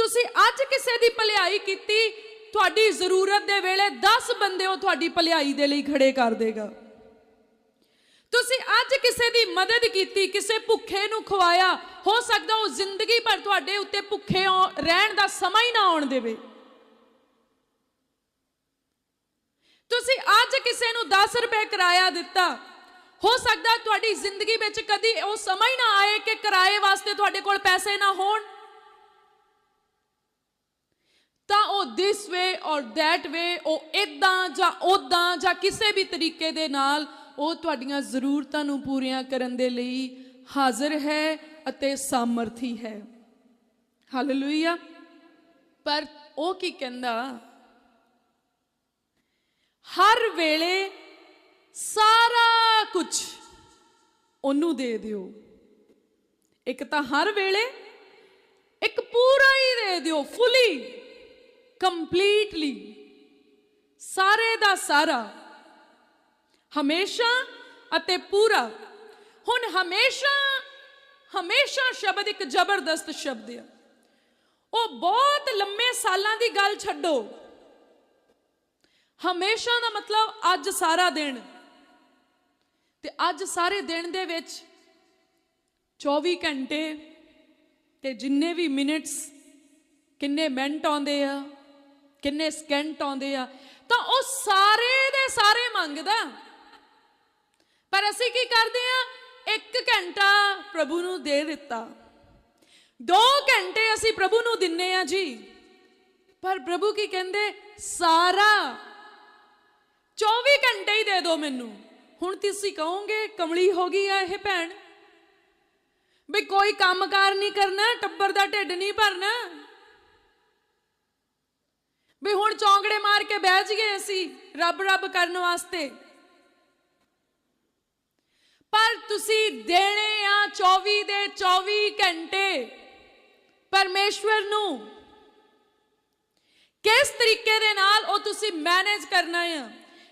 ਤੁਸੀਂ ਅੱਜ ਕਿਸੇ ਦੀ ਭਲਾਈ ਕੀਤੀ, ਤੁਹਾਡੀ ਜ਼ਰੂਰਤ ਦੇ ਵੇਲੇ 10 ਬੰਦੇ ਉਹ ਤੁਹਾਡੀ ਭਲਾਈ ਦੇ ਲਈ ਖੜੇ ਕਰ ਦੇਗਾ। ਤੁਸੀਂ ਅੱਜ ਕਿਸੇ ਦੀ ਮਦਦ ਕੀਤੀ, ਕਿਸੇ ਭੁੱਖੇ ਨੂੰ ਖਵਾਇਆ, ਹੋ ਸਕਦਾ ਉਹ ਜ਼ਿੰਦਗੀ ਭਰ ਤੁਹਾਡੇ ਉੱਤੇ ਭੁੱਖੇ ਰਹਿਣ ਦਾ ਸਮਾਂ ਹੀ ਨਾ ਆਉਣ ਦੇਵੇ। ਤੁਸੀਂ ਅੱਜ ਕਿਸੇ ਨੂੰ 10 ਰੁਪਏ ਕਿਰਾਇਆ ਦਿੱਤਾ, ਹੋ ਸਕਦਾ ਤੁਹਾਡੀ ਜ਼ਿੰਦਗੀ ਵਿੱਚ ਕਦੀ ਉਹ ਸਮਾਂ ਹੀ ਨਾ ਆਏ ਕਿ ਕਿਰਾਏ ਵਾਸਤੇ ਤੁਹਾਡੇ ਕੋਲ ਪੈਸੇ ਨਾ ਹੋਣ। ਤਾਂ ਉਹ ਦਿਸ ਵੇ ਔਰ ਦੈਟ ਵੇ ਉਹ ਇਦਾਂ ਜਾਂ ਉਦਾਂ ਜਾਂ ਕਿਸੇ ਵੀ ਤਰੀਕੇ ਦੇ ਨਾਲ ਉਹ ਤੁਹਾਡੀਆਂ ਜ਼ਰੂਰਤਾਂ ਨੂੰ ਪੂਰੀਆਂ ਕਰਨ ਦੇ ਲਈ ਹਾਜ਼ਰ ਹੈ ਅਤੇ ਸਾਮਰਥੀ ਹੈ। ਹਾਲੇਲੂਇਆ ਪਰ ਉਹ ਕੀ ਕਹਿੰਦਾ? ਹਰ ਵੇਲੇ ਸਾਰਾ ਕੁਝ ਉਹਨੂੰ ਦੇ ਦਿਓ। ਇੱਕ ਤਾਂ ਹਰ ਵੇਲੇ, ਇੱਕ ਪੂਰਾ ਹੀ ਦੇ ਦਿਓ ਫੁੱਲੀ ਕੰਪਲੀਟਲੀ ਸਾਰੇ ਦਾ ਸਾਰਾ ਹਮੇਸ਼ਾ ਅਤੇ ਪੂਰਾ। ਹੁਣ ਹਮੇਸ਼ਾ ਹਮੇਸ਼ਾ ਸ਼ਬਦ ਇੱਕ ਜ਼ਬਰਦਸਤ ਸ਼ਬਦ ਹੈ ਉਹ ਬਹੁਤ ਲੰਮੇ ਸਾਲਾਂ ਦੀ ਗੱਲ ਛੱਡੋ। ਹਮੇਸ਼ਾ ਦਾ ਮਤਲਬ ਅੱਜ ਸਾਰਾ ਦਿਨ। ਤੇ ਅੱਜ ਸਾਰੇ ਦਿਨ ਦੇ ਵਿੱਚ 24 ਘੰਟੇ ਤੇ ਜਿੰਨੇ ਵੀ ਮਿੰਟਸ ਕਿੰਨੇ ਮਿੰਟ ਆਉਂਦੇ ਆ ਕਿੰਨੇ ਸਕਿੰਟ ਆਉਂਦੇ ਆ, ਤਾਂ ਉਹ ਸਾਰੇ ਦੇ ਸਾਰੇ ਮੰਗਦਾ। ਪਰ ਅਸੀਂ ਕੀ ਕਰਦੇ ਆ? ਇੱਕ ਘੰਟਾ ਪ੍ਰਭੂ ਨੂੰ ਦੇ ਦਿੱਤਾ। 2 ਘੰਟੇ ਅਸੀਂ ਪ੍ਰਭੂ ਨੂੰ ਦਿੰਨੇ ਆ ਜੀ। ਪਰ ਪ੍ਰਭੂ ਕੀ ਕਹਿੰਦੇ? ਸਾਰਾ। 24 ਘੰਟੇ ਹੀ ਦੇ ਦਿਓ ਮੈਨੂੰ। ਹੁਣ ਤੁਸੀਂ ਕਹੋਗੇ, ਕਮਲੀ ਹੋ ਗਈ ਆ ਇਹ ਭੈਣ। ਵੀ ਕੋਈ ਕੰਮਕਾਰ ਨਹੀਂ ਕਰਨਾ, ਟੱਬਰ ਦਾ ਢਿੱਡ ਨਹੀਂ ਭਰਨਾ। ਵੀ ਹੁਣ ਚੌਂਗੜੇ ਮਾਰ ਕੇ ਬਹਿ ਜੀਏ ਅਸੀਂ ਰੱਬ ਰੱਬ ਕਰਨ ਵਾਸਤੇ। ਪਰ ਤੁਸੀਂ ਦੇਣੇ ਆ 24 ਦੇ 24 ਘੰਟੇ ਪਰਮੇਸ਼ਵਰ ਨੂੰ। ਕਿਸ ਤਰੀਕੇ ਦੇ ਨਾਲ ਉਹ ਤੁਸੀਂ ਮੈਨੇਜ ਕਰਨਾ ਆ?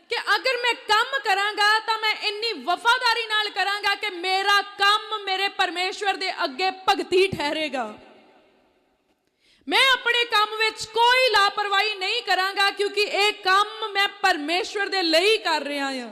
ਕਿ ਅਗਰ ਮੈਂ ਕੰਮ ਕਰਾਂਗਾ ਤਾਂ ਮੈਂ ਇੰਨੀ ਵਫਾਦਾਰੀ ਨਾਲ ਕਰਾਂਗਾ ਕਿ ਮੇਰਾ ਕੰਮ ਮੇਰੇ ਪਰਮੇਸ਼ਵਰ ਦੇ ਅੱਗੇ ਭਗਤੀ ਠਹਿਰੇਗਾ। ਮੈਂ ਆਪਣੇ ਕੰਮ ਵਿੱਚ ਕੋਈ ਲਾਪਰਵਾਹੀ ਨਹੀਂ ਕਰਾਂਗਾ ਕਿਉਂਕਿ ਇਹ ਕੰਮ ਮੈਂ ਪਰਮੇਸ਼ਵਰ ਦੇ ਲਈ ਕਰ ਰਿਹਾ ਹਾਂ।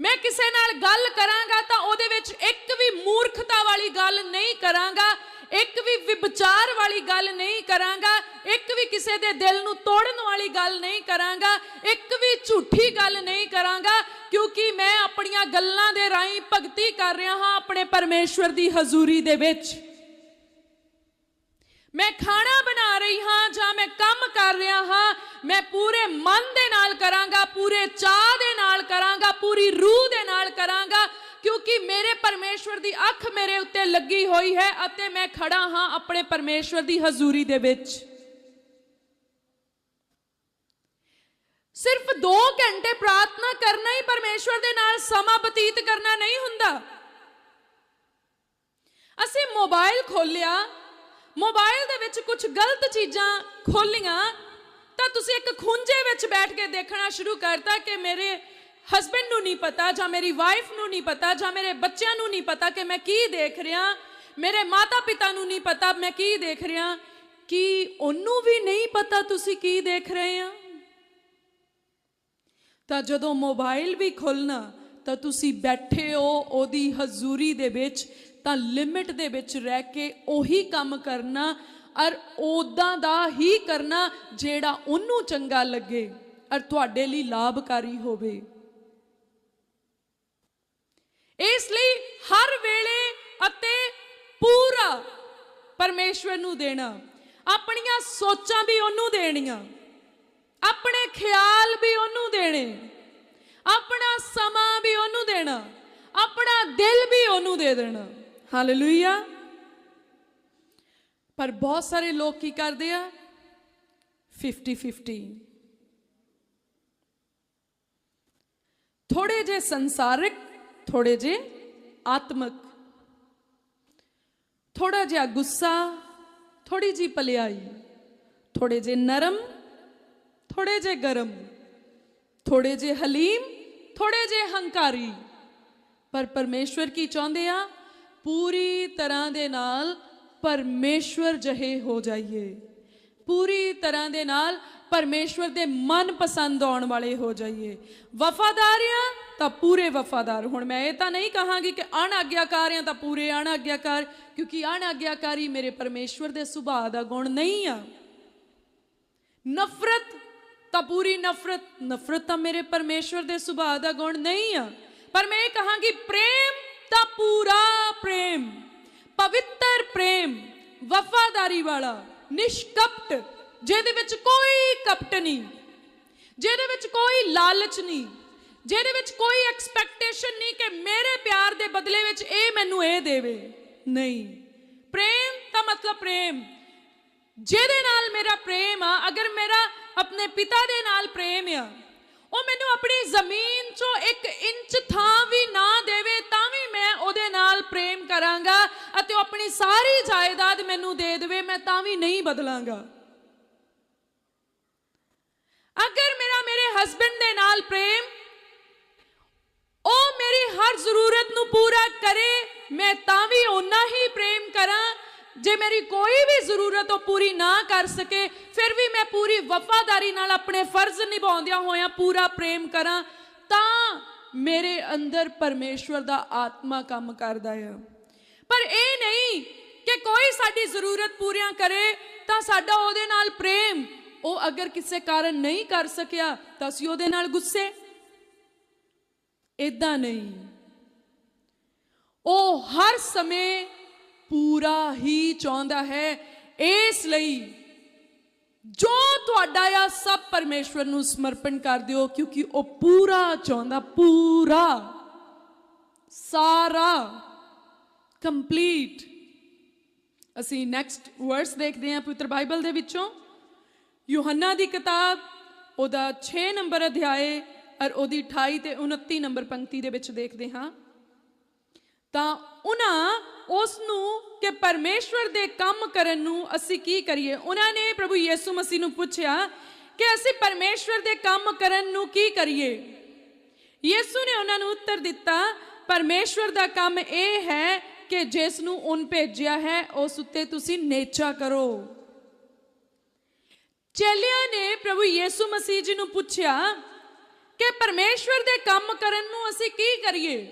ਮੈਂ ਕਿਸੇ ਨਾਲ ਗੱਲ ਕਰਾਂਗਾ ਤਾਂ ਉਹਦੇ ਵਿੱਚ ਇੱਕ ਵੀ ਮੂਰਖਤਾ ਵਾਲੀ ਗੱਲ ਨਹੀਂ ਕਰਾਂਗਾ, ਇੱਕ ਵੀ ਵਿਚਾਰ ਵਾਲੀ ਗੱਲ ਨਹੀਂ ਕਰਾਂਗਾ, ਇੱਕ ਵੀ ਕਿਸੇ ਦੇ ਦਿਲ ਨੂੰ ਤੋੜਨ ਵਾਲੀ ਗੱਲ ਨਹੀਂ ਕਰਾਂਗਾ, ਇੱਕ ਵੀ ਝੂਠੀ ਗੱਲ ਨਹੀਂ ਕਰਾਂਗਾ ਕਿਉਂਕਿ ਮੈਂ ਆਪਣੀਆਂ ਗੱਲਾਂ ਦੇ ਰਾਹੀਂ ਭਗਤੀ ਕਰ ਰਿਹਾ ਹਾਂ ਆਪਣੇ ਪਰਮੇਸ਼ਵਰ ਦੀ ਹਜ਼ੂਰੀ ਦੇ ਵਿੱਚ। ਮੈਂ ਖਾਣਾ ਬਣਾ ਰਹੀ ਹਾਂ ਜਾਂ ਮੈਂ ਕੰਮ ਕਰ ਰਿਹਾ ਹਾਂ, ਮੈਂ ਪੂਰੇ ਮਨ ਦੇ ਨਾਲ ਕਰਾਂਗਾ, ਪੂਰੇ ਚਾਹ ਦੇ ਨਾਲ ਕਰਾਂਗਾ, ਪੂਰੀ ਰੂਹ ਦੇ ਨਾਲ ਕਰਾਂਗਾ, ਕਿਉਂਕਿ ਮੇਰੇ ਪਰਮੇਸ਼ਵਰ ਦੀ ਅੱਖ ਮੇਰੇ ਉੱਤੇ ਲੱਗੀ ਹੋਈ ਹੈ ਅਤੇ ਮੈਂ ਖੜਾ ਹਾਂ ਆਪਣੇ ਪਰਮੇਸ਼ਵਰ ਦੀ ਹਜ਼ੂਰੀ ਦੇ ਵਿੱਚ। ਸਿਰਫ 2 ਘੰਟੇ ਪ੍ਰਾਰਥਨਾ ਕਰਨਾ ਹੀ ਪਰਮੇਸ਼ਵਰ ਦੇ ਨਾਲ ਸਮਾਂ ਬਤੀਤ ਕਰਨਾ ਨਹੀਂ ਹੁੰਦਾ। ਅਸੀਂ ਮੋਬਾਈਲ ਖੋਲਿਆ ਮੋਬਾਈਲ ਦੇ ਵਿੱਚ ਕੁਝ ਗਲਤ ਚੀਜ਼ਾਂ ਖੋਲੀਆਂ, ਤਾਂ ਤੁਸੀਂ ਇੱਕ ਖੁੰਝੇ ਵਿੱਚ ਬੈਠ ਕੇ ਦੇਖਣਾ ਸ਼ੁਰੂ ਕਰਤਾ ਕਿ ਮੇਰੇ ਹਸਬੰਡ ਨੂੰ ਨਹੀਂ ਪਤਾ ਜਾਂ ਮੇਰੀ ਵਾਈਫ ਨੂੰ ਨਹੀਂ ਪਤਾ ਜਾਂ ਮੇਰੇ ਬੱਚਿਆਂ ਨੂੰ ਨਹੀਂ ਪਤਾ ਕਿ ਮੈਂ ਕੀ ਦੇਖ ਰਿਹਾ, ਮੇਰੇ ਮਾਤਾ ਪਿਤਾ ਨੂੰ ਨਹੀਂ ਪਤਾ ਮੈਂ ਕੀ ਦੇਖ ਰਿਹਾ, ਕਿ ਉਹਨੂੰ ਵੀ ਨਹੀਂ ਪਤਾ ਤੁਸੀਂ ਕੀ ਦੇਖ ਰਹੇ ਆ? ਤਾਂ ਜਦੋਂ ਮੋਬਾਈਲ ਵੀ ਖੁੱਲਣਾ ਤਾਂ ਤੁਸੀਂ ਬੈਠੇ ਹੋ ਉਹਦੀ ਹਜ਼ੂਰੀ ਦੇ ਵਿੱਚ, ਤਾਂ ਲਿਮਿਟ ਦੇ ਵਿੱਚ ਰਹਿ ਕੇ ਉਹੀ ਕੰਮ ਕਰਨਾ ਔਰ ਉਦਾਂ ਦਾ ਹੀ ਕਰਨਾ ਜਿਹੜਾ ਉਹਨੂੰ ਚੰਗਾ ਲੱਗੇ, ਔਰ ਤੁਹਾਡੇ ਲਈ ਲਾਭਕਾਰੀ ਹੋਵੇ। ਇਸ ਲਈ ਹਰ ਵੇਲੇ ਅਤੇ ਪੂਰਾ ਪਰਮੇਸ਼ਵਰ ਨੂੰ ਦੇਣਾ, ਆਪਣੀਆਂ ਸੋਚਾਂ ਵੀ ਉਹਨੂੰ ਦੇਣੀਆਂ, ਆਪਣੇ ਖਿਆਲ ਵੀ ਉਹਨੂੰ ਦੇਣੇ, ਆਪਣਾ ਸਮਾਂ ਦੇਣਾ, ਆਪਣਾ ਦਿਲ ਵੀ ਉਹਨੂੰ ਦੇ ਦੇਣਾ। ਹਾਲੇਲੂਇਆ ਪਰ ਬਹੁਤ ਸਾਰੇ ਲੋਕ ਕੀ ਕਰਦੇ ਆ? 50 50 ਥੋੜੇ ਜੇ ਸੰਸਾਰਿਕ ਥੋੜੇ ਜੇ ਆਤਮਿਕ। ਥੋੜਾ ਜਿਹਾ ਗੁੱਸਾ ਥੋੜੀ ਜੀ ਭਲਾਈ। ਥੋੜੇ ਜੇ ਨਰਮ ਥੋੜੇ ਜੇ ਗਰਮ। ਥੋੜੇ ਜੇ ਹਲੀਮ ਥੋੜੇ ਜੇ ਹੰਕਾਰੀ। ਪਰ ਪਰਮੇਸ਼ਵਰ ਕੀ ਚਾਹੁੰਦੇ ਆ? ਪੂਰੀ ਤਰ੍ਹਾਂ ਦੇ ਨਾਲ ਪਰਮੇਸ਼ਵਰ ਜਹੇ ਹੋ ਜਾਈਏ। ਪੂਰੀ ਤਰ੍ਹਾਂ ਦੇ ਨਾਲ ਪਰਮੇਸ਼ਵਰ ਦੇ ਮਨ ਪਸੰਦ ਆਉਣ ਵਾਲੇ ਹੋ ਜਾਈਏ। ਵਫਾਦਾਰੀਆਂ ਤਾਂ ਪੂਰੇ ਵਫਾਦਾਰ। ਹੁਣ ਮੈਂ ਇਹ ਤਾਂ ਨਹੀਂ ਕਹਾਂਗੀ ਕਿ ਅਣਆਗਿਆਕਾਰ ਆ ਤਾਂ ਪੂਰੇ ਅਣਆਗਿਆਕਾਰ, ਕਿਉਂਕਿ ਅਣਆਗਿਆਕਾਰੀ ਮੇਰੇ ਪਰਮੇਸ਼ਵਰ ਦੇ ਸੁਭਾਅ ਦਾ ਗੁਣ ਨਹੀਂ ਆ। ਨਫ਼ਰਤ ਤਾਂ ਪੂਰੀ ਨਫ਼ਰਤ। ਨਫ਼ਰਤ ਤਾਂ ਮੇਰੇ ਪਰਮੇਸ਼ਵਰ ਦੇ ਸੁਭਾਅ ਦਾ ਗੁਣ ਨਹੀਂ ਆ। ਪਰ ਮੈਂ ਇਹ ਕਹਾਂਗੀ, ਪ੍ਰੇਮ ਤਾਂ ਪੂਰਾ ਪ੍ਰੇਮ, ਪਵਿੱਤਰ ਪ੍ਰੇਮ, ਵਫਾਦਾਰੀ ਵਾਲਾ, ਨਿਸ਼ਕਪਟ, ਜਿਹਦੇ ਵਿੱਚ ਕੋਈ ਕਪਟ ਨਹੀਂ, ਜਿਹਦੇ ਵਿੱਚ ਕੋਈ ਲਾਲਚ ਨਹੀਂ, ਜਿਹਦੇ ਵਿੱਚ ਕੋਈ ਐਕਸਪੈਕਟੇਸ਼ਨ ਨਹੀਂ ਕਿ ਮੇਰੇ ਪਿਆਰ ਦੇ ਬਦਲੇ ਵਿੱਚ ਇਹ ਮੈਨੂੰ ਇਹ ਦੇਵੇ। ਨਹੀਂ, ਪ੍ਰੇਮ ਤਾਂ ਮਤਲਬ ਪ੍ਰੇਮ, ਜਿਹਦੇ ਨਾਲ ਮੇਰਾ ਪ੍ਰੇਮ ਆ, ਅਗਰ ਮੇਰਾ ਆਪਣੇ ਪਿਤਾ ਦੇ ਨਾਲ ਪ੍ਰੇਮ ਆ ਉਹ ਮੈਨੂੰ ਆਪਣੀ ਜ਼ਮੀਨ 'ਚੋਂ ਇੱਕ ਇੰਚ ਥਾਂ ਵੀ ਨਾ ਦੇਵੇ, ਤਾਂ ਵੀ ਮੈਂ ਉਹਦੇ ਨਾਲ ਪ੍ਰੇਮ ਕਰਾਂਗਾ ਅਤੇ ਉਹ ਆਪਣੀ ਸਾਰੀ ਜਾਇਦਾਦ ਮੈਨੂੰ ਦੇ ਦੇਵੇ, ਮੈਂ ਤਾਂ ਵੀ ਨਹੀਂ ਬਦਲਾਂਗਾ। ਅਗਰ ਮੇਰਾ ਮੇਰੇ ਹਸਬੰਡ ਦੇ ਨਾਲ ਪ੍ਰੇਮ, ਉਹ ਮੇਰੀ ਹਰ ਜ਼ਰੂਰਤ ਨੂੰ ਪੂਰਾ ਕਰੇ, ਮੈਂ ਤਾਂ ਵੀ ਓਨਾ ਹੀ ਜੇ ਮੇਰੀ ਕੋਈ ਵੀ ਜ਼ਰੂਰਤ ਉਹ ਪੂਰੀ ਨਾ ਕਰ ਸਕੇ, ਫਿਰ ਵੀ ਮੈਂ ਪੂਰੀ ਵਫਾਦਾਰੀ ਨਾਲ ਆਪਣੇ ਫਰਜ਼ ਨਿਭਾਉਂਦਿਆਂ ਹੋਇਆਂ ਪੂਰਾ ਪ੍ਰੇਮ ਕਰਾਂ, ਤਾਂ ਮੇਰੇ ਅੰਦਰ ਪਰਮੇਸ਼ਵਰ ਦਾ ਆਤਮਾ ਕੰਮ ਕਰਦਾ ਆ। ਪਰ ਇਹ ਨਹੀਂ ਕਿ ਕੋਈ ਸਾਡੀ ਜ਼ਰੂਰਤ ਪੂਰੀਆਂ ਕਰੇ, ਤਾਂ ਸਾਡਾ ਉਹਦੇ ਨਾਲ ਪ੍ਰੇਮ, ਉਹ ਅਗਰ ਕਿਸੇ ਕਾਰਨ ਨਹੀਂ ਕਰ ਸਕਿਆ, ਤਾਂ ਅਸੀਂ ਉਹਦੇ ਨਾਲ ਗੁੱਸੇ। ਇਦਾਂ ਨਹੀਂ। ਉਹ ਹਰ ਸਮੇਂ ਪੂਰਾ ਹੀ ਚਾਹੁੰਦਾ ਹੈ। ਇਸ ਲਈ ਜੋ ਤੁਹਾਡਾ ਆ, ਸਭ ਪਰਮੇਸ਼ਵਰ ਨੂੰ ਸਮਰਪਣ ਕਰ ਦਿਓ, ਕਿਉਂਕਿ ਉਹ ਪੂਰਾ ਚਾਹੁੰਦਾ, ਪੂਰਾ, ਸਾਰਾ, ਕੰਪਲੀਟ। ਅਸੀਂ ਨੈਕਸਟ ਵਰਸ ਦੇਖਦੇ ਹਾਂ ਪਵਿੱਤਰ ਬਾਈਬਲ ਦੇ ਵਿੱਚੋਂ। ਯੋਹੰਨਾ ਦੀ ਕਿਤਾਬ, ਉਹਦਾ 6 ਨੰਬਰ ਅਧਿਆਏ ਔਰ ਉਹਦੀ 28 ਤੇ 29 ਨੰਬਰ ਪੰਕਤੀ ਦੇ ਵਿੱਚ ਦੇਖਦੇ ਹਾਂ। ਤਾਂ ਉਹਨਾਂ ਉਸ ਨੂੰ ਕਿ ਪਰਮੇਸ਼ਵਰ ਦੇ ਕੰਮ ਕਰਨ ਨੂੰ ਅਸੀਂ ਕੀ ਕਰੀਏ? ਉਹਨਾਂ ਨੇ ਪ੍ਰਭੂ ਯੀਸੂ ਮਸੀਹ ਨੂੰ ਪੁੱਛਿਆ ਕਿ ਅਸੀਂ ਪਰਮੇਸ਼ਵਰ ਦੇ ਕੰਮ ਕਰਨ ਨੂੰ ਕੀ ਕਰੀਏ? ਯੀਸੂ ਨੇ ਉਹਨਾਂ ਨੂੰ ਉੱਤਰ ਦਿੱਤਾ, ਪਰਮੇਸ਼ਵਰ ਦਾ ਕੰਮ ਇਹ ਹੈ ਕਿ ਜਿਸ ਨੂੰ ਉਹਨ ਭੇਜਿਆ ਹੈ, ਉਸ ਉੱਤੇ ਤੁਸੀਂ ਨੇਚਾ ਕਰੋ। ਚੇਲਿਆਂ ਨੇ ਪ੍ਰਭੂ ਯੀਸੂ ਮਸੀਹ ਜੀ ਨੂੰ ਪੁੱਛਿਆ ਕਿ ਪਰਮੇਸ਼ਵਰ ਦੇ ਕੰਮ ਕਰਨ ਨੂੰ ਅਸੀਂ ਕੀ ਕਰੀਏ?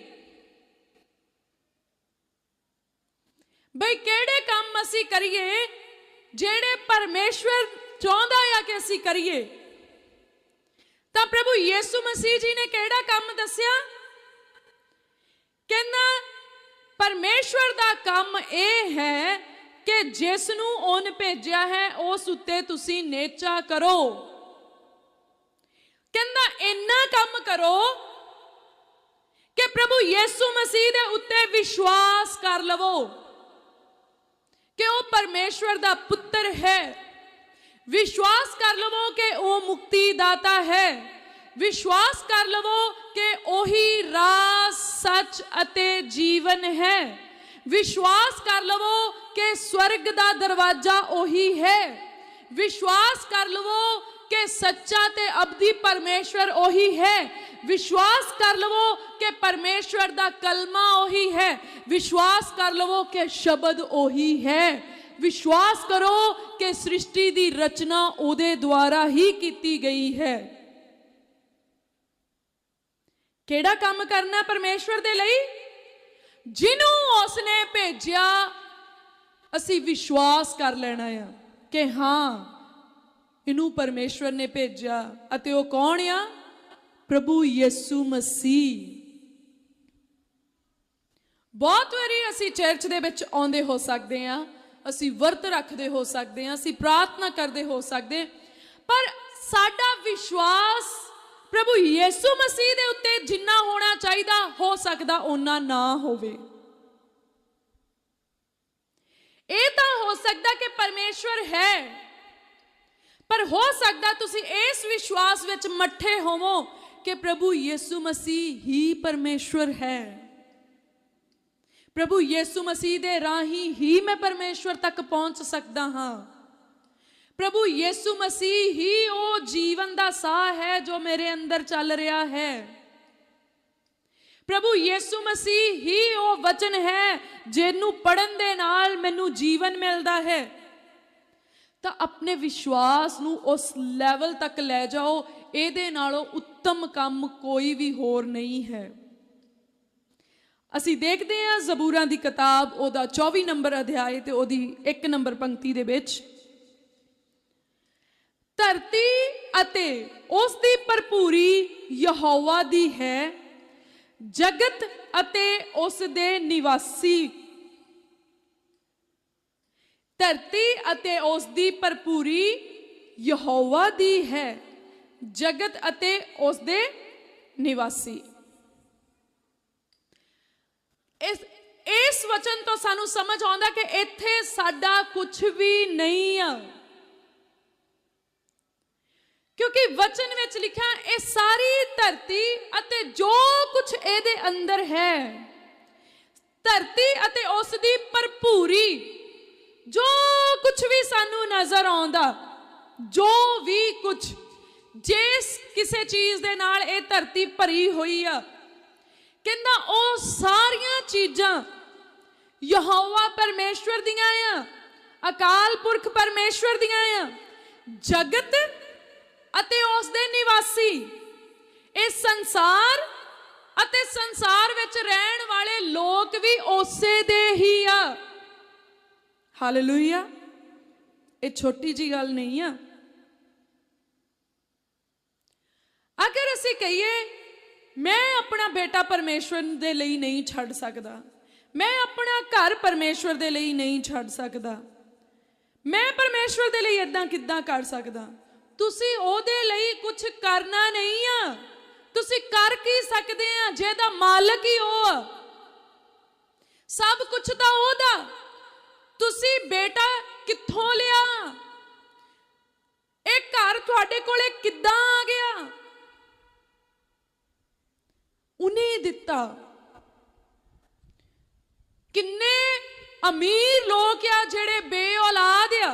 ਬਈ ਕਿਹੜੇ ਕੰਮ ਅਸੀਂ ਕਰੀਏ ਜਿਹੜੇ ਪਰਮੇਸ਼ਵਰ ਚਾਹੁੰਦਾ ਆ ਕਿ ਅਸੀਂ ਕਰੀਏ? ਤਾਂ ਪ੍ਰਭੂ ਯੀਸੂ ਮਸੀਹ ਜੀ ਨੇ ਕਿਹੜਾ ਕੰਮ ਦੱਸਿਆ? ਕਹਿੰਦਾ, ਪਰਮੇਸ਼ਵਰ ਦਾ ਕੰਮ ਇਹ ਹੈ ਕਿ ਜਿਸ ਨੂੰ ਉਹਨ ਭੇਜਿਆ ਹੈ, ਉਸ ਉੱਤੇ ਤੁਸੀਂ ਨੇਚਾ ਕਰੋ। ਕਹਿੰਦਾ, ਇੰਨਾ ਕੰਮ ਕਰੋ ਕਿ ਪ੍ਰਭੂ ਯੀਸੂ ਮਸੀਹ ਦੇ ਉੱਤੇ ਵਿਸ਼ਵਾਸ ਕਰ ਲਵੋ। ਕਿ ਉਹ ਪਰਮੇਸ਼ਵਰ ਦਾ ਪੁੱਤਰ ਹੈ ਵਿਸ਼ਵਾਸ ਕਰ ਲਵੋ ਕਿ ਉਹ ਮੁਕਤੀ ਦਾਤਾ ਹੈ ਵਿਸ਼ਵਾਸ ਕਰ ਲਵੋ ਕਿ ਉਹੀ ਰਾਹ ਸੱਚ ਅਤੇ ਜੀਵਨ ਹੈ ਵਿਸ਼ਵਾਸ ਕਰ ਲਵੋ ਕਿ ਸਵਰਗ ਦਾ ਦਰਵਾਜ਼ਾ ਉਹੀ ਹੈ ਵਿਸ਼ਵਾਸ ਕਰ ਲਵੋ ਕਿ ਸੱਚਾ ਤੇ ਅਬਦੀ ਪਰਮੇਸ਼ਵਰ ਉਹੀ ਹੈ। ਵਿਸ਼ਵਾਸ ਕਰ ਲਵੋ ਕਿ ਪਰਮੇਸ਼ਵਰ ਦਾ ਕਲਮਾ ਉਹੀ ਹੈ। ਵਿਸ਼ਵਾਸ ਕਰ ਲਵੋ ਕਿ ਸ਼ਬਦ ਉਹੀ ਹੈ। ਵਿਸ਼ਵਾਸ ਕਰੋ ਕਿ ਸ੍ਰਿਸ਼ਟੀ ਦੀ ਰਚਨਾ ਉਹਦੇ ਦੁਆਰਾ ਹੀ ਕੀਤੀ ਗਈ ਹੈ। ਕਿਹੜਾ ਕੰਮ ਕਰਨਾ ਪਰਮੇਸ਼ਵਰ ਦੇ ਲਈ? ਜਿਹਨੂੰ ਉਸਨੇ ਭੇਜਿਆ, ਅਸੀਂ ਵਿਸ਼ਵਾਸ ਕਰ ਲੈਣਾ ਆ ਕਿ ਹਾਂ ਇਹਨੂੰ ਪਰਮੇਸ਼ਵਰ ਨੇ ਭੇਜਿਆ ਅਤੇ ਉਹ ਕੌਣ ਆ? ਪ੍ਰਭੂ ਯਿਸੂ ਮਸੀਹ। ਬਹੁਤ ਵਾਰੀ ਅਸੀਂ ਚਰਚ ਦੇ ਵਿੱਚ ਆਉਂਦੇ ਹੋ ਸਕਦੇ ਆ ਅਸੀਂ ਵਰਤ ਰੱਖਦੇ ਹੋ ਸਕਦੇ ਆ ਅਸੀਂ ਪ੍ਰਾਰਥਨਾ ਕਰਦੇ ਹੋ ਸਕਦੇ ਪਰ ਸਾਡਾ ਵਿਸ਼ਵਾਸ ਪ੍ਰਭੂ ਯਿਸੂ ਮਸੀਹ ਦੇ ਉੱਤੇ ਜਿੰਨਾ ਹੋਣਾ ਚਾਹੀਦਾ, ਹੋ ਸਕਦਾ ਓਨਾ ਨਾ ਹੋਵੇ। ਇਹ ਤਾਂ ਹੋ ਸਕਦਾ ਕਿ ਪਰਮੇਸ਼ਵਰ ਹੈ। ਪਰ ਹੋ ਸਕਦਾ ਤੁਸੀਂ ਇਸ ਵਿਸ਼ਵਾਸ ਵਿੱਚ ਮੱਠੇ ਹੋਵੋ ਕਿ ਪ੍ਰਭੂ ਯਿਸੂ ਮਸੀਹ ਹੀ ਪਰਮੇਸ਼ਵਰ ਹੈ। ਪ੍ਰਭੂ ਯਿਸੂ ਮਸੀਹ ਦੇ ਰਾਹੀਂ ਹੀ ਮੈਂ ਪਰਮੇਸ਼ਵਰ ਤੱਕ ਪਹੁੰਚ ਸਕਦਾ ਹਾਂ। ਪ੍ਰਭੂ ਯਿਸੂ ਮਸੀਹ ਹੀ ਉਹ ਜੀਵਨ ਦਾ ਸਾਹ ਹੈ ਜੋ ਮੇਰੇ ਅੰਦਰ ਚੱਲ ਰਿਹਾ ਹੈ। ਪ੍ਰਭੂ ਯੀਸੂ ਮਸੀਹ ਹੀ ਉਹ ਵਚਨ ਹੈ ਜਿਹਨੂੰ ਪੜਨ ਦੇ ਨਾਲ ਮੈਨੂੰ ਜੀਵਨ ਮਿਲਦਾ ਹੈ। ਤਾਂ ਆਪਣੇ ਵਿਸ਼ਵਾਸ ਨੂੰ ਉਸ ਲੈਵਲ ਤੱਕ ਲੈ ਜਾਓ, ਇਹਦੇ ਨਾਲੋਂ ਉੱਤਮ ਕੰਮ ਕੋਈ ਵੀ ਹੋਰ ਨਹੀਂ ਹੈ। ਅਸੀਂ ਦੇਖਦੇ ਹਾਂ ਜ਼ਬੂਰਾਂ ਦੀ ਕਿਤਾਬ, ਉਹਦਾ 24 ਨੰਬਰ ਅਧਿਆਇ ਤੇ ਉਹਦੀ 1 ਨੰਬਰ ਪੰਕਤੀ ਦੇ ਵਿੱਚ। ਧਰਤੀ ਅਤੇ ਉਸ ਦੀ ਭਰਪੂਰੀ ਯਹੋਵਾ ਦੀ ਹੈ, ਜਗਤ ਅਤੇ ਉਸ ਦੇ ਨਿਵਾਸੀ ਧਰਤੀ ਅਤੇ ਉਸ ਦੀ ਭਰਪੂਰੀ ਯਹੋਵਾ ਦੀ ਹੈ, ਜਗਤ ਅਤੇ ਉਸ ਦੇ ਨਿਵਾਸੀ। ਇਸ ਇਸ ਵਚਨ ਤੋਂ ਸਾਨੂੰ ਸਮਝ ਆਉਂਦਾ ਕਿ ਇੱਥੇ ਸਾਡਾ ਕੁਝ ਵੀ ਨਹੀਂ ਆ। ਕਿਉਂਕਿ ਵਚਨ ਵਿੱਚ ਲਿਖਿਆ, ਇਹ ਸਾਰੀ ਧਰਤੀ ਅਤੇ ਜੋ ਕੁਝ ਇਹਦੇ ਅੰਦਰ ਹੈ, ਧਰਤੀ ਅਤੇ ਉਸ ਦੀ ਭਰਪੂਰੀ ਜੋ ਕੁਝ ਵੀ ਸਾਨੂੰ ਨਜ਼ਰ ਆਉਂਦਾ, ਜੋ ਵੀ ਕੁਝ ਜਿਸ ਕਿਸੇ ਚੀਜ਼ ਦੇ ਨਾਲ ਇਹ ਧਰਤੀ ਭਰੀ ਹੋਈ ਆ, ਕਹਿੰਦਾ ਉਹ ਸਾਰੀਆਂ ਚੀਜ਼ਾਂ ਯਹੋਵਾ ਪਰਮੇਸ਼ਵਰ ਦੀਆਂ ਆ, ਅਕਾਲ ਪੁਰਖ ਪਰਮੇਸ਼ਵਰ ਦੀਆਂ ਆ, ਜਗਤ ਅਤੇ ਉਸ ਦੇ ਨਿਵਾਸੀ, ਇਹ ਸੰਸਾਰ ਅਤੇ ਸੰਸਾਰ ਵਿੱਚ ਰਹਿਣ ਵਾਲੇ ਲੋਕ ਵੀ ਉਸੇ ਦੇ ਹੀ ਆ। ਹਾਲੇਲੂਇਆ ਇਹ ਛੋਟੀ ਜੀ ਗੱਲ ਨਹੀਂ ਆ। ਅਗਰ ਅਸੀਂ ਕਹੀਏ, ਮੈਂ ਆਪਣਾ ਬੇਟਾ ਪਰਮੇਸ਼ਵਰ ਦੇ ਲਈ ਨਹੀਂ ਛੱਡ ਸਕਦਾ। ਮੈਂ ਆਪਣਾ ਘਰ ਪਰਮੇਸ਼ਵਰ ਦੇ ਲਈ ਨਹੀਂ ਛੱਡ ਸਕਦਾ। ਮੈਂ ਪਰਮੇਸ਼ਵਰ ਦੇ ਲਈ ਇਦਾਂ ਕਿੱਦਾਂ ਕਰ ਸਕਦਾ? ਤੁਸੀਂ ਉਹਦੇ ਲਈ ਕੁਝ ਕਰਨਾ ਨਹੀਂ ਆ। ਤੁਸੀਂ ਕਰ ਕੀ ਸਕਦੇ ਆ? ਜਿਹਦਾ ਮਾਲਕ ਹੀ ਉਹ ਸਭ ਕੁਝ ਤਾਂ ਉਹਦਾ। ਤੁਸੀਂ ਬੇਟਾ ਕਿੱਥੋਂ ਲਿਆ? ਇਹ ਘਰ ਤੁਹਾਡੇ ਕੋਲੇ ਕਿੱਦਾਂ ਆ ਗਿਆ? ਉਹਨੇ ਦਿੱਤਾ। ਕਿੰਨੇ ਅਮੀਰ ਲੋਕ ਆ ਜਿਹੜੇ ਬੇਔਲਾਦ ਆ।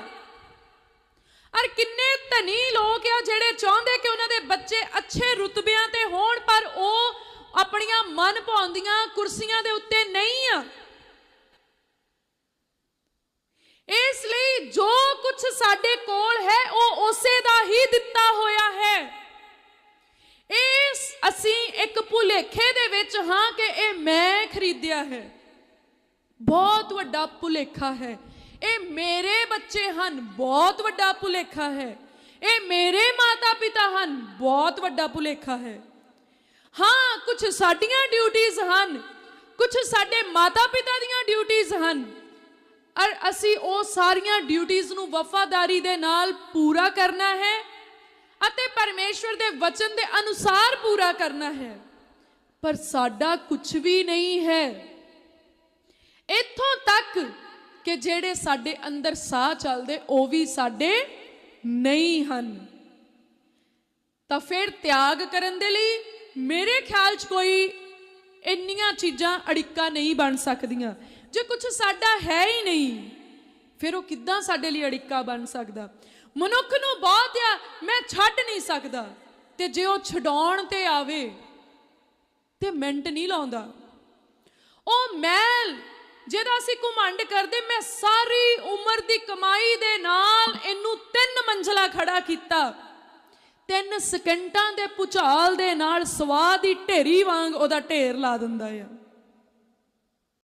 ਔਰ ਕਿੰਨੇ ਧਨੀ ਲੋਕ ਆ ਜਿਹੜੇ ਚਾਹੁੰਦੇ ਕਿ ਉਹਨਾਂ ਦੇ ਬੱਚੇ ਅੱਛੇ ਰੁਤਬਿਆਂ ਤੇ ਹੋਣ, ਪਰ ਉਹ ਆਪਣੀਆਂ ਮਨ ਭਾਉਂਦੀਆਂ ਕੁਰਸੀਆਂ ਦੇ ਉੱਤੇ ਨਹੀਂ ਆ। ਇਸ ਲਈ ਜੋ ਕੁਝ ਸਾਡੇ ਕੋਲ ਹੈ, ਉਹ ਉਸੇ ਦਾ ਹੀ ਦਿੱਤਾ ਹੋਇਆ ਹੈ। ਇਸ ਅਸੀਂ ਇੱਕ ਭੁਲੇਖੇ ਦੇ ਵਿੱਚ ਹਾਂ ਕਿ ਇਹ ਮੈਂ ਖਰੀਦਿਆ ਹੈ। ਬਹੁਤ ਵੱਡਾ ਭੁਲੇਖਾ ਹੈ। ਇਹ ਮੇਰੇ ਬੱਚੇ ਹਨ, ਬਹੁਤ ਵੱਡਾ ਭੁਲੇਖਾ ਹੈ। ਇਹ ਮੇਰੇ ਮਾਤਾ ਪਿਤਾ ਹਨ, ਬਹੁਤ ਵੱਡਾ ਭੁਲੇਖਾ ਹੈ। ਹਾਂ ਕੁਝ ਸਾਡੀਆਂ ਡਿਊਟੀਆਂ ਹਨ ਕੁਝ ਸਾਡੇ ਮਾਤਾ ਪਿਤਾ ਦੀਆਂ ਡਿਊਟੀਆਂ ਹਨ। ਔਰ ਅਸੀਂ ਉਹ ਸਾਰੀਆਂ ਡਿਊਟੀਆਂ ਨੂੰ ਵਫਾਦਾਰੀ ਦੇ ਨਾਲ ਪੂਰਾ ਕਰਨਾ ਹੈ ਅਤੇ ਪਰਮੇਸ਼ਵਰ ਦੇ ਵਚਨ ਦੇ ਅਨੁਸਾਰ ਪੂਰਾ ਕਰਨਾ ਹੈ। ਪਰ ਸਾਡਾ ਕੁਝ ਵੀ ਨਹੀਂ ਹੈ। ਇੱਥੋਂ ਤੱਕ ਕਿ ਜਿਹੜੇ ਸਾਡੇ ਅੰਦਰ ਸਾਹ ਚੱਲਦੇ, ਉਹ ਵੀ ਸਾਡੇ ਨਹੀਂ ਹਨ। ਤਾਂ ਫਿਰ ਤਿਆਗ ਕਰਨ ਦੇ ਲਈ ਮੇਰੇ ਖਿਆਲ 'ਚ ਕੋਈ ਇੰਨੀਆਂ ਚੀਜ਼ਾਂ ਅੜਿੱਕਾ ਨਹੀਂ ਬਣ ਸਕਦੀਆਂ। ਜੇ ਕੁਝ ਸਾਡਾ ਹੈ ਹੀ ਨਹੀਂ, ਫਿਰ ਉਹ ਕਿੱਦਾਂ ਸਾਡੇ ਲਈ ਅੜਿੱਕਾ ਬਣ ਸਕਦਾ? ਮਨੁੱਖ ਨੂੰ ਬਹੁਤ ਆ, ਮੈਂ ਛੱਡ ਨਹੀਂ ਸਕਦਾ। ਤੇ ਜੇ ਉਹ ਛਡਾਉਣ ਤੇ ਆਵੇ, ਤੇ ਮਿੰਟ ਨਹੀਂ ਲਾਉਂਦਾ। ਉਹ ਮੈਲ ਜਿਹਦਾ ਅਸੀਂ ਘੁਮੰਡ ਕਰਦੇ, ਮੈਂ ਸਾਰੀ ਉਮਰ ਦੀ ਕਮਾਈ ਦੇ ਨਾਲ ਇਹਨੂੰ ਤਿੰਨ ਮੰਜ਼ਲਾ ਖੜਾ ਕੀਤਾ। ਤਿੰਨ ਸਕਿੰਟਾਂ ਦੇ ਪੁਚਾਲ ਦੇ ਨਾਲ ਸਵਾਹ ਦੀ ਢੇਰੀ ਵਾਂਗ ਉਹਦਾ ਢੇਰ ਲਾ ਦਿੰਦਾ ਆ।